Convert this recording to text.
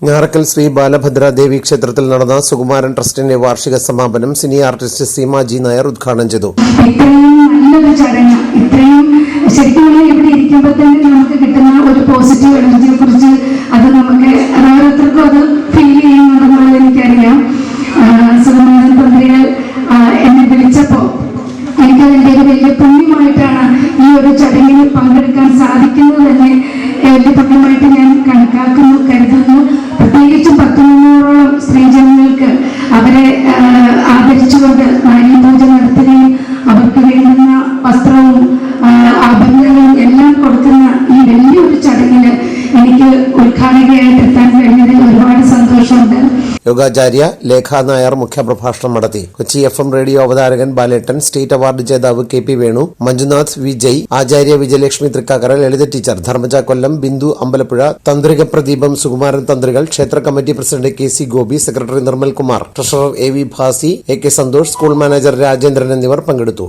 ഞാറക്കൽ ശ്രീ ബാലഭദ്ര ദേവി ക്ഷേത്രത്തിൽ നടന്ന സുകുമാരൻ ട്രസ്റ്റിന്റെ വാർഷിക സമാപനം cine artist Seema G Nair ഉദ്ഘാടനം ചെയ്തു. ഇവിടെ ഇരിക്കുമ്പോൾ തന്നെ നമുക്ക് പോസിറ്റീവ് കുറിച്ച് അത് നമുക്ക് ഫീൽ പുണ്യമായിട്ടാണ് ഈ ഒരു ചടങ്ങിൽ പങ്കെടുക്കാൻ സാധിക്കുന്നത് തന്നെ വലിയ പുണ്യമായിട്ട് ഞാൻ കണക്കാക്കുന്നു കരുതുന്നു. ആദരിച്ചുകൊണ്ട് നാരീപൂജ നടത്തുകയും അവർക്ക് വേണ്ടുന്ന വസ്ത്രവും ആഭരണങ്ങളും എല്ലാം കൊടുക്കുന്ന ഈ വലിയൊരു ചടങ്ങിൽ എനിക്ക് ഉദ്ഘാടകയായിട്ട് എത്താൻ കഴിഞ്ഞതിൽ ഒരുപാട് സന്തോഷമുണ്ട്. യോഗാചാര്യ ലേഖാ നായർ മുഖ്യപ്രഭാഷണം നടത്തി. കൊച്ചി എഫ് എം റേഡിയോ അവതാരകൻ ബാലേട്ടൻ സ്റ്റേറ്റ് അവാർഡ് ജേതാവ് K P Venu Manjunath Vijay Acharya Vijayalakshmi Thrikkakara Lalitha teacher Dharmaja Kollam Bindu Ambalappuzha തന്ത്രിക പ്രദീപം സുകുമാരൻ തന്ത്രികൾ ക്ഷേത്ര committee president K C Gopi secretary Nirmal Kumar treasurer A V Bhasi A K Santhosh school manager Rajendran എന്നിവർ പങ്കെടുത്തു.